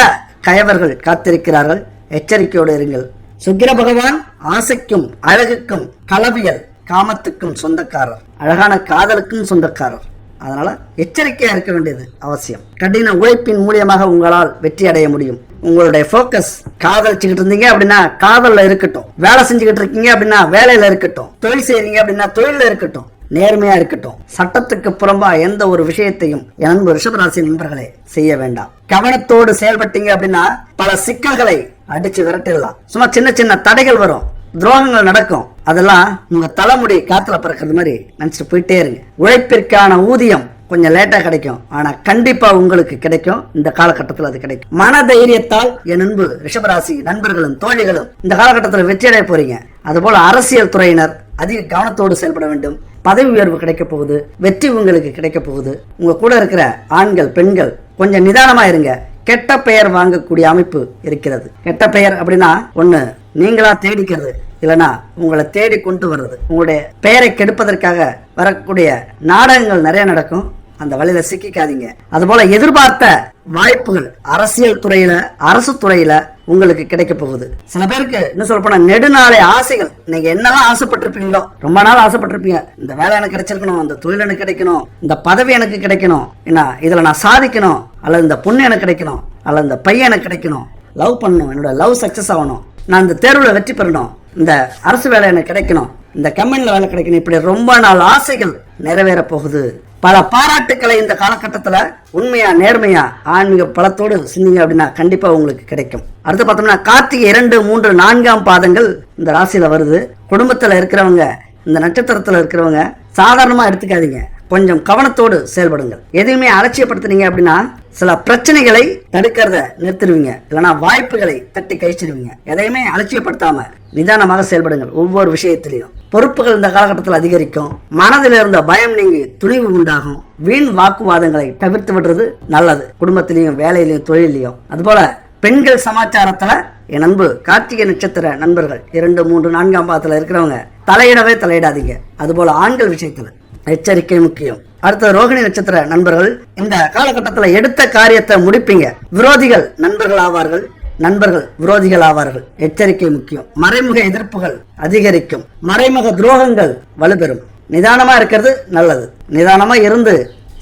கயவர்கள் காத்திருக்கிறார்கள். எச்சரிக்கையோடு இருங்கள். சுக்கிர பகவான் ஆசைக்கும் அழகுக்கும் கலவியல் காமத்துக்கும் சொந்தக்காரர். அழகான காதலுக்கும் சொந்தக்காரர். அதனால எச்சரிக்கையா இருக்க வேண்டியது அவசியம். கடின உழைப்பின் மூலியமாக உங்களால் வெற்றி அடைய முடியும். உங்களுடைய ஃபோக்கஸ் காதலிச்சுக்கிட்டு இருந்தீங்க அப்படின்னா காதலில் இருக்கட்டும். வேலை செஞ்சுக்கிட்டு இருக்கீங்க அப்படின்னா வேலையில இருக்கட்டும். தொழில் செய்றீங்க அப்படின்னா தொழில இருக்கட்டும். நேர்மையா இருக்கட்டும். சட்டத்துக்கு புறம்பா எந்த ஒரு விஷயத்தையும் என் அன்பு ரிஷபராசி நண்பர்களே செய்ய வேண்டாம். கவனத்தோடு செயல்பட்டீங்க அப்படின்னா பல சிக்கல்களை அடிச்சு விரட்டிடலாம். சும்மா சின்ன சின்ன தடைகள் வரும். துரோகங்கள் நடக்கும். அதெல்லாம் உங்க தலைமுடி காத்துல பறக்கிறது மாதிரி நினைச்சிட்டு போயிட்டே இருங்க. உழைப்பிற்கான ஊதியம் கொஞ்சம் லேட்டா கிடைக்கும். ஆனா கண்டிப்பா உங்களுக்கு கிடைக்கும். இந்த காலகட்டத்தில் அது கிடைக்கும். மன தைரியத்தால் என் அன்பு ரிஷபராசி நண்பர்களும் தோழிகளும் இந்த காலகட்டத்தில் வெற்றி அடைய போறீங்க. அதுபோல அரசியல் துறையினர் அதிக கவனத்தோடு செயல்பட வேண்டும். பதவி உயர்வு கிடைக்க போகுது. வெற்றி உங்களுக்கு கிடைக்க போகுது. உங்க கூட இருக்கிற ஆண்கள் பெண்கள் கொஞ்சம் நிதானமா இருங்க. கெட்ட பெயர் வாங்கக்கூடிய அமைப்பு இருக்கிறது. கெட்ட பெயர் அப்படின்னா ஒன்று நீங்களா தேடிக்கிறது. இல்லைன்னா உங்களை தேடி கொண்டு வர்றது. உங்களுடைய பெயரை கெடுப்பதற்காக வரக்கூடிய நாடகங்கள் நிறைய நடக்கும். அந்த வழியில சிக்கிக்காதீங்க. அதுபோல எதிர்பார்த்த வாய்ப்புகள் அரசியல் துறையில அரசு துறையில உங்களுக்கு கிடைக்க போகுது. சில பேருக்கு என்ன சொல்ல போனா நெடுநாளை ஆசைகள். நீங்க என்னெல்லாம் ஆசைப்பட்டிருப்பீங்களோ ரொம்ப நாள் ஆசைப்பட்டிருப்பீங்க. இந்த வேலை எனக்கு கிடைச்சிருக்கணும் இந்த தொழில் எனக்கு கிடைக்கணும் இந்த பதவி எனக்கு கிடைக்கணும். என்ன இதுல நான் சாதிக்கணும் அல்லது இந்த பொண்ணு எனக்கு கிடைக்கணும் அல்லது இந்த பையன் எனக்கு கிடைக்கணும். லவ் பண்ணணும் என்னோட லவ் சக்சஸ் ஆகணும். நான் இந்த தேர்வுல வெற்றி பெறணும். இந்த அரசு வேலை எனக்கு கிடைக்கணும். இந்த கம்பெனியில் வேலை கிடைக்கணும். இப்படி ரொம்ப நாள் ஆசைகள் நிறைவேற போகுது. பல பாராட்டுக்களை இந்த காலகட்டத்தில் உண்மையா நேர்மையா ஆன்மீக பலத்தோடு சிந்திங்க அப்படின்னா கண்டிப்பா உங்களுக்கு கிடைக்கும். அடுத்து பார்த்தோம்னா கார்த்திகை இரண்டு மூன்று நான்காம் பாதங்கள் இந்த ராசியில வருது. குடும்பத்தில் இருக்கிறவங்க இந்த நட்சத்திரத்தில் இருக்கிறவங்க சாதாரணமாக எடுத்துக்காதீங்க. கொஞ்சம் கவனத்தோடு செயல்படுங்கள். எதையுமே அலட்சியப்படுத்துனீங்க அப்படின்னா சில பிரச்சனைகளை தடுக்கிறத நிறுத்திடுவீங்க. இல்லைன்னா வாய்ப்புகளை தட்டி கழிச்சிடுவீங்க. எதையுமே அலட்சியப்படுத்தாம நிதானமாக செயல்படுங்கள். ஒவ்வொரு விஷயத்திலையும். பொறுப்புகள் இந்த காலகட்டத்தில் அதிகரிக்கும். மனதில் இருந்த பயம் நீங்கி துணிவு உண்டாகும். வீண் வாக்குவாதங்களை தவிர்த்து விடுறது நல்லது. குடும்பத்திலையும் வேலையிலையும் தொழிலையும். அதுபோல பெண்கள் சமாச்சாரத்துல என் அன்பு கார்த்திகை நட்சத்திர நண்பர்கள் இரண்டு மூன்று நான்காம் பாதத்தில் இருக்கிறவங்க தலையிடவே தலையிடாதீங்க. அதுபோல ஆண்கள் விஷயத்துல எச்சரிக்கை முக்கியம். அடுத்த ரோகிணி நட்சத்திர நண்பர்கள் இந்த காலகட்டத்தில் எடுத்த காரியத்தை முடிப்பீங்க. விரோதிகள் நண்பர்கள் ஆவார்கள். நண்பர்கள் விரோதிகள் ஆவார்கள். எச்சரிக்கை முக்கியம். மறைமுக எதிர்ப்புகள் அதிகரிக்கும். மறைமுக துரோகங்கள் வலுப்பெறும். நிதானமா இருக்கிறது நல்லது. நிதானமா இருந்து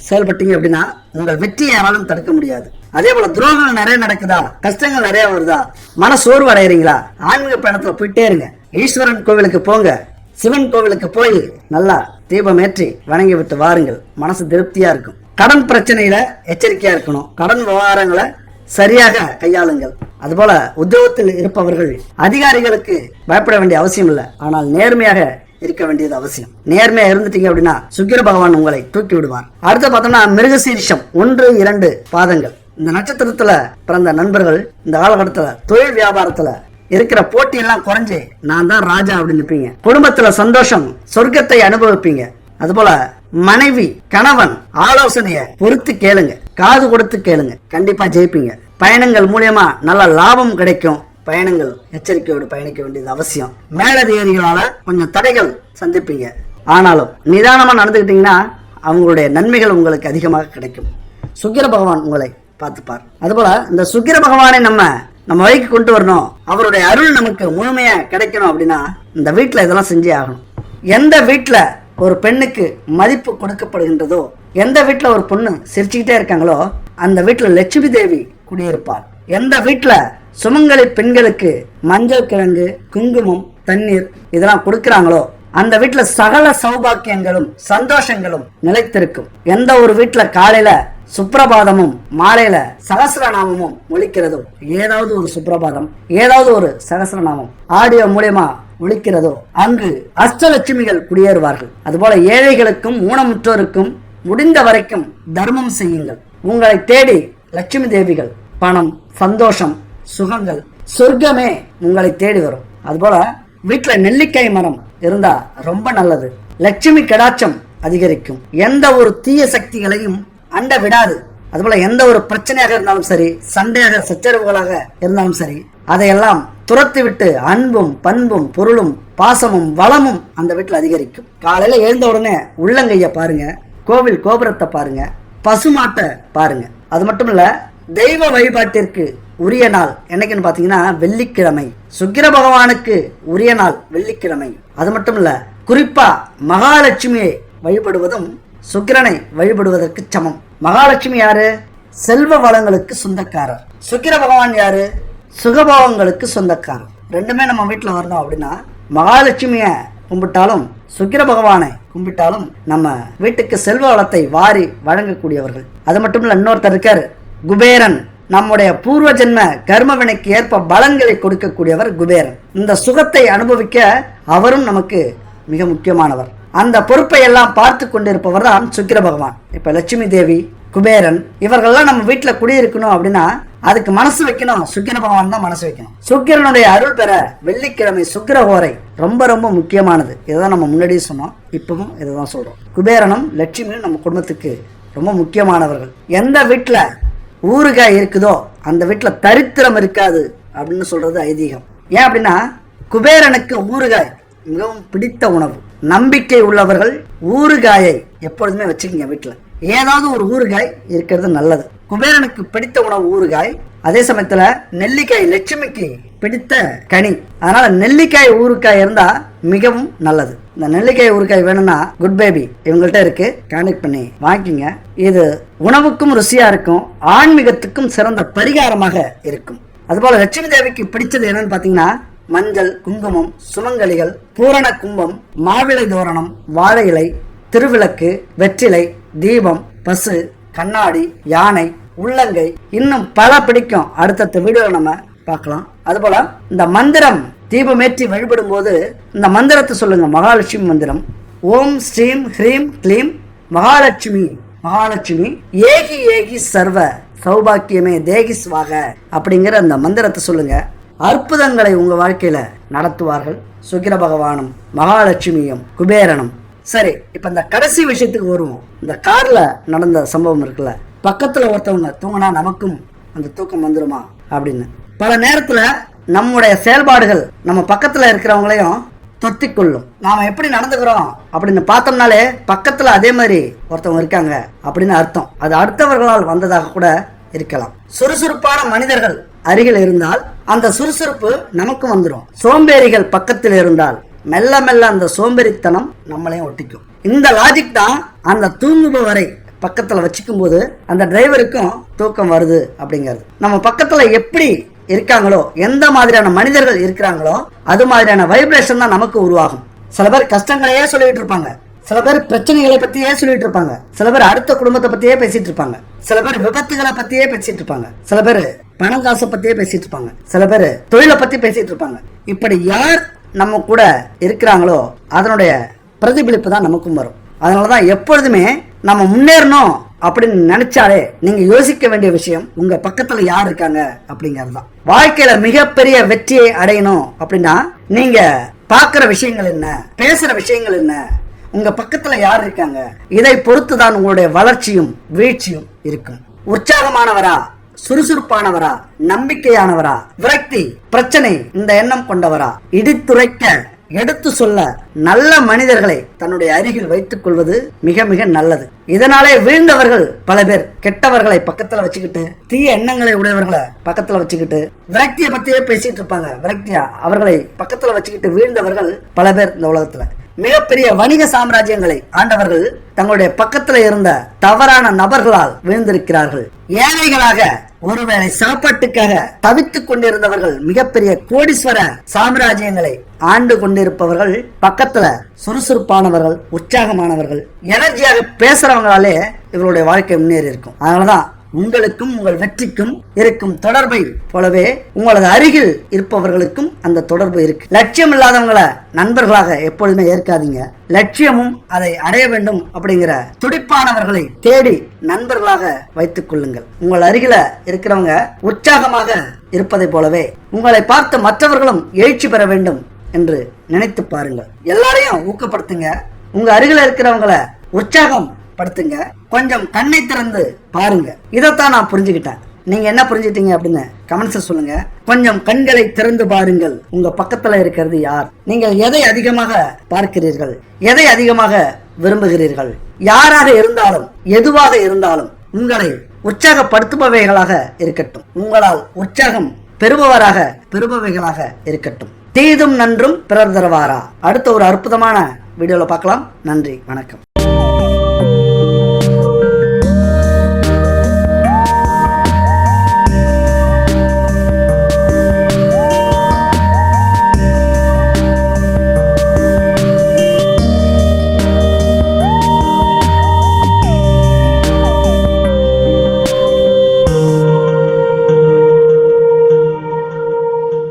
செயல்பட்டீங்க அப்படின்னா உங்கள் வெற்றியை யாராலும் தடுக்க முடியாது. அதே போல துரோகங்கள் நிறைய நடக்குதா? கஷ்டங்கள் நிறைய வருதா? மன சோர்வு அடையிறீங்களா? ஆன்மீக பயணத்துல போயிட்டே இருங்க. ஈஸ்வரன் கோவிலுக்கு போங்க. சிவன் கோவிலுக்கு போய் நல்லா தீபம் ஏற்றி வணங்கி விட்டு வாருங்கள். மனசு திருப்தியா இருக்கும். கடன் பிரச்சனையில எச்சரிக்கையா இருக்கணும். கடன் விவகாரங்களை சரியாக கையாளுங்கள். அதுபோல உத்தியோகத்தில் இருப்பவர்கள் அதிகாரிகளுக்கு பயப்பட வேண்டிய அவசியம் இல்லை. ஆனால் நேர்மையாக இருக்க வேண்டியது அவசியம். நேர்மையா இருந்துட்டீங்க அப்படின்னா சுக்கிர பகவான் உங்களை தூக்கி விடுவார். அடுத்து பார்த்தோம்னா மிருகசீரிஷம். ஒன்று இரண்டு பாதங்கள். இந்த நட்சத்திரத்துல பிறந்த நண்பர்கள் இந்த காலகட்டத்துல தொழில் வியாபாரத்துல இருக்கிற போட்டி எல்லாம் குறைஞ்சு நான் தான் ராஜா அப்படின்னு நிற்பீங்க. குடும்பத்துல சந்தோஷம் சொர்க்கத்தை அனுபவிப்பீங்க. அதுபோல மனைவி கணவன் ஆலோசனைய பொறுத்து கேளுங்க. காது கொடுத்து கேளுங்க. கண்டிப்பா ஜெயிப்பீங்க. பயணங்கள் மூலியமா நல்ல லாபம் கிடைக்கும். பயணங்கள் எச்சரிக்கையோடு பயணிக்க வேண்டியது அவசியம். மேலதிகாரிகளால கொஞ்சம் தடைகள் சந்திப்பீங்க. ஆனாலும் நிதானமா நடந்துக்கிட்டீங்கன்னா அவங்களுடைய நன்மைகள் உங்களுக்கு அதிகமாக கிடைக்கும். சுக்கிர பகவான் உங்களை பார்த்துப்பார். அதுபோல இந்த சுக்கிர பகவானை நம்ம நம்ம வழிக்கு கொண்டு வரணும். அவருடைய அருள் நமக்கு முழுமையா கிடைக்கணும் அப்படின்னா இந்த வீட்டில் இதெல்லாம் செஞ்சே ஆகணும். எந்த வீட்டில் ஒரு பெண்ணுக்கு மதிப்பு கொடுக்கப்படுகின்றதோ எந்த வீட்டில் ஒரு பொண்ணு சிரிச்சுக்கிட்டே இருக்காங்களோ அந்த வீட்டில் லட்சுமி தேவி குடியிருப்பார் எந்த வீட்டில் சுமங்கலி பெண்களுக்கு மஞ்சள் கிழங்கு குங்குமம் தண்ணீர் இதெல்லாம் கொடுக்குறாங்களோ அந்த வீட்டில் சகல சௌபாக்கியங்களும் சந்தோஷங்களும் நிலைத்திருக்கும். எந்த ஒரு வீட்டில் காலையில சுப்பிரபாதமும் மாலையில சகசிரநாமமும் ஒழிக்கிறதோ ஏதாவது ஒரு சுப்பிரபாதம் ஏதாவது ஒரு சகசிரநாமம் ஆடியோ மூலியமா ஒழிக்கிறதோ அங்கு அஷ்டலட்சுமிகள் குடியேறுவார்கள். அதுபோல ஏழைகளுக்கும் ஊனமுற்றோருக்கும் முடிந்த வரைக்கும் தர்மம் செய்யுங்கள். உங்களை தேடி லட்சுமி தேவிகள் பணம் சந்தோஷம் சுகங்கள் சொர்க்கமே உங்களை தேடி வரும். அதுபோல வீட்டில் நெல்லிக்காய் மரம் இருந்தா ரொம்ப நல்லது. லட்சுமி கடாட்சம் அதிகரிக்கும். எந்த ஒரு தீய சக்திகளையும் அண்ட விடாது. அதுபோல எந்த ஒரு பிரச்சனையாக இருந்தாலும் சரி சண்டையாக சச்சரவுகளாக இருந்தாலும் சரி அதையெல்லாம் துரத்து விட்டு அன்பும் பண்பும் பொருளும் பாசமும் வளமும் அந்த வீட்டில் அதிகரிக்கும். காலையில எழுந்த உடனே உள்ளங்கைய பாருங்க கோவில் கோபுரத்தை பாருங்க பசுமாட்டை பாருங்க. அது மட்டும் இல்ல தெய்வ வழிபாட்டிற்கு உரிய நாள் என்னைக்குன்னு பாத்தீங்கன்னா வெள்ளிக்கிழமை. சுக்கிர பகவானுக்கு உரிய நாள் வெள்ளிக்கிழமை. அது மட்டும் இல்ல குறிப்பா மகாலட்சுமியை வழிபடுவதும் சுக்கிரனை வழிபடுவதற்கு சமம். மகாலட்சுமி யாரு? செல்வ வளங்களுக்கு சொந்தக்காரர். சுக்கிர பகவான் யாரு? சுகபோகங்களுக்கு சொந்தக்காரர். ரெண்டுமே நம்ம வீட்டில் வரணும் அப்படின்னா மகாலட்சுமிய கும்பிட்டாலும் சுக்கிர பகவானை கும்பிட்டாலும் நம்ம வீட்டுக்கு செல்வ வளத்தை வாரி வழங்கக்கூடியவர்கள். அது மட்டும் இல்லை இன்னொருத்தர் இருக்கார் குபேரன். நம்முடைய பூர்வ ஜென்ம கர்மவினைக்கு ஏற்ப பலன்களை கொடுக்கக்கூடியவர் குபேரன். இந்த சுகத்தை அனுபவிக்க அவரும் நமக்கு மிக முக்கியமானவர். அந்த பொறுப்பை எல்லாம் பார்த்து கொண்டிருப்பவர் தான் சுக்கிர பகவான். இப்போ லட்சுமி தேவி குபேரன் இவர்கள்லாம் நம்ம வீட்டில் குடியிருக்கணும் அப்படின்னா அதுக்கு மனசு வைக்கணும். சுக்கிர பகவான் தான் மனசு வைக்கணும். சுக்கிரனுடைய அருள் பெற வெள்ளிக்கிழமை சுக்கிர ஓரை ரொம்ப ரொம்ப முக்கியமானது. இதுதான் நம்ம முன்னாடியே சொன்னோம். இப்பவும் இதுதான் சொல்கிறோம் குபேரனும் லட்சுமியும் நம்ம குடும்பத்துக்கு ரொம்ப முக்கியமானவர்கள். எந்த வீட்டில் ஊறுகாய் இருக்குதோ அந்த வீட்டில் தரித்திரம் இருக்காது அப்படின்னு சொல்றது ஐதீகம். ஏன் அப்படின்னா குபேரனுக்கு ஊறுகாய் மிகவும் பிடித்த உணவு. நம்பிக்கை உள்ளவர்கள் ஊறுகாயை எப்பொழுதுமே வச்சுக்கோங்க வீட்டில் ஏதாவது ஒரு ஊறுகாய் இருக்கிறது நல்லது. குபேரனுக்கு பிடித்த உணவு ஊறுகாய் அதே சமயத்துல நெல்லிக்காய் லட்சுமிக்கு பிடித்த கனி. அதனால நெல்லிக்காய் ஊறுகாய் இருந்தா மிகவும் நல்லது. இந்த நெல்லிக்காய் ஊறுகாய் வேணும்னா குட் பேபி இவங்கள்ட்ட இருக்கு. கான்டெக்ட் பண்ணி வாங்கிக்கோங்க. இது உணவுக்கும் ருசியா இருக்கும். ஆன்மீகத்துக்கும் சிறந்த பரிகாரமாக இருக்கும். அதுபோல லட்சுமி தேவிக்கு பிடிச்சது என்னன்னு பாத்தீங்கன்னா மஞ்சள் குங்குமம் சுமங்கலிகள் பூரண கும்பம் மாவிளை தோரணம் வாழை இலை திருவிளக்கு வெற்றிலை தீபம் பசு கண்ணாடி யானை உள்ளங்கை. இன்னும் பல பிடிக்கும். அடுத்தடுத்த வீடியோவில் நம்ம பார்க்கலாம். அதுபோல இந்த மந்திரம் தீபமேற்றி வழிபடும் போது இந்த மந்திரத்தை சொல்லுங்க. மகாலட்சுமி மந்திரம். ஓம் ஸ்ரீம் ஹ்ரீம் க்ளீம் மகாலட்சுமி. மகாலட்சுமி ஏகி ஏகி சர்வ சௌபாக்கியமே தேகி ஸ்வாக அப்படிங்கிற அந்த மந்திரத்தை சொல்லுங்க. அற்புதங்களை உங்கள் வாழ்க்கையில் நடத்துவார்கள். சுக்கிர பகவானும் மகாலட்சுமியும் குபேரனும். சரி இப்போ இந்த கடைசி விஷயத்துக்கு வருவோம். இந்த காரில் நடந்த சம்பவம் இருக்குல்ல? பக்கத்தில் ஒருத்தவங்க தூங்கினா நமக்கும் அந்த தூக்கம் வந்துருமா அப்படின்னு. பல நேரத்தில் நம்முடைய செயல்பாடுகள் நம்ம பக்கத்தில் இருக்கிறவங்களையும் தொத்திக்கொள்ளும். நாம் எப்படி நடந்துக்கிறோம் அப்படின்னு பார்த்தோம்னாலே பக்கத்தில் அதே மாதிரி ஒருத்தவங்க இருக்காங்க அப்படின்னு அர்த்தம். அது அடுத்தவர்களால் வந்ததாக கூட இருக்கலாம். சுறுசுறுப்பான மனிதர்கள் அருகில் இருந்தால் அந்த சுறுசுறுப்பு நமக்கும் வந்துடும் சோம்பேறிகள் பக்கத்தில் இருந்தால் மெல்ல மெல்ல அந்த சோம்பேறித்தனம் நம்மளையும் ஒட்டிக்கும். இந்த லாஜிக் தான் அந்த தூங்குபவரை பக்கத்துல வச்சுக்கும் போது அந்த டிரைவருக்கும் தூக்கம் வருது அப்படிங்கிறது. நம்ம பக்கத்துல எப்படி இருக்காங்களோ எந்த மாதிரியான மனிதர்கள் இருக்கிறாங்களோ அது மாதிரியான வைப்ரேஷன் தான் நமக்கு உருவாகும். சில பேர் கஷ்டங்களையே சொல்லிட்டு இருப்பாங்க. சில பேர் பிரச்சனைகளை பத்தியே சொல்லிட்டு இருப்பாங்க சில பேர் அடுத்த குடும்பத்தை பத்தியே பேசிட்டு இருப்பாங்க சில பேர் விபத்துகளை பத்தியே பேசிட்டு இருப்பாங்க சில பேர் பணம் காசை பத்தியே பேசிட்டு இருப்பாங்க சில பேர் தொழிலை பத்தி பேசிட்டு இருப்பாங்க இப்படி யார் நம்ம கூட இருக்கிறாங்களோ அதனுடைய பிரதிபலிப்பு தான் நமக்கும் வரும். அதனாலதான் எப்பொழுதுமே நம்ம முன்னேறணும் அப்படின்னு நினைச்சாலே நீங்க யோசிக்க வேண்டிய விஷயம் உங்க பக்கத்துல யார் இருக்காங்க அப்படிங்கிறது தான் வாழ்க்கையில மிகப்பெரிய வெற்றியை அடையணும் அப்படின்னா நீங்க பாக்குற விஷயங்கள் என்ன பேசுற விஷயங்கள் என்ன உங்க பக்கத்துல யார் இருக்காங்க? இதை பொறுத்து தான் உங்களுடைய வளர்ச்சியும் வீழ்ச்சியும் இருக்கும். உற்சாகமானவரா சுறுசுறுப்பானவரா நம்பிக்கையானவரா விரக்தி பிரச்சனை இந்த எண்ணம் கொண்டவரா இடித்துரைக்க எடுத்து சொல்ல நல்ல மனிதர்களை தன்னுடைய அருகில் வைத்துக் கொள்வது மிக மிக நல்லது. இதனாலே வீழ்ந்தவர்கள் பல பேர் கெட்டவர்களை பக்கத்துல வச்சுக்கிட்டு தீய எண்ணங்களை உடையவர்களை பக்கத்துல வச்சுக்கிட்டு விரக்தியை பத்தியே பேசிட்டு இருப்பாங்க. விரக்தியா அவர்களை பக்கத்துல வச்சுக்கிட்டு வீழ்ந்தவர்கள் பல பேர் இந்த உலகத்துல. மிகப்பெரிய வணிக சாம்ராஜ்யங்களை ஆண்டவர்கள் தங்களுடைய பக்கத்துல இருந்த தவறான நபர்களால் விழுந்திருக்கிறார்கள். ஏழைகளாக ஒருவேளை சாப்பாட்டுக்காக தவித்துக் கொண்டிருந்தவர்கள் மிகப்பெரிய கோடீஸ்வர சாம்ராஜ்யங்களை ஆண்டு கொண்டிருப்பவர்கள் பக்கத்துல சுறுசுறுப்பானவர்கள் உற்சாகமானவர்கள் எனர்ஜியாக பேசுறவங்களாலே இவருடைய வாழ்க்கை முன்னேறி இருக்கும். அதனாலதான் உங்களுக்கும் உங்கள் வெற்றிக்கும் இருக்கும் தொடர்பை போலவே உங்களது அருகில் இருப்பவர்களுக்கும் அந்த தொடர்பு இருக்கு. லட்சியம் இல்லாதவங்களை நண்பர்களாக எப்பொழுதுமே ஏற்காதீங்க. லட்சியமும் அதை அடைய வேண்டும் அப்படிங்கிற துடிப்பானவர்களை தேடி நண்பர்களாக வைத்துக் கொள்ளுங்கள். உங்கள் அருகில இருக்கிறவங்க உற்சாகமாக இருப்பதை போலவே உங்களை பார்த்து மற்றவர்களும் எழுச்சி பெற வேண்டும் என்று நினைத்து பாருங்கள். எல்லாரையும் ஊக்கப்படுத்துங்க. உங்க அருகில இருக்கிறவங்கள உற்சாகம் படுத்துங்க. கொஞ்சம் கண்ணை திறந்து பாருங்க. இதைத்தான் நான் புரிஞ்சுக்கிட்டேன். நீங்க என்ன புரிஞ்சுட்டீங்க அப்படின்னு கமெண்ட்ஸ் சொல்லுங்க. கொஞ்சம் கண்களை திறந்து பாருங்கள். உங்க பக்கத்துல இருக்கிறது யார்? நீங்கள் எதை அதிகமாக பார்க்கிறீர்கள்? எதை அதிகமாக விரும்புகிறீர்கள்? யாராக இருந்தாலும் எதுவாக இருந்தாலும் உங்களை உற்சாகப்படுத்துபவைகளாக இருக்கட்டும். உங்களால் உற்சாகம் பெறுபவராக பெறுபவைகளாக இருக்கட்டும். தீதும் நன்றும் பிறர் தருவாரா? அடுத்த ஒரு அற்புதமான வீடியோல பார்க்கலாம். நன்றி. வணக்கம்.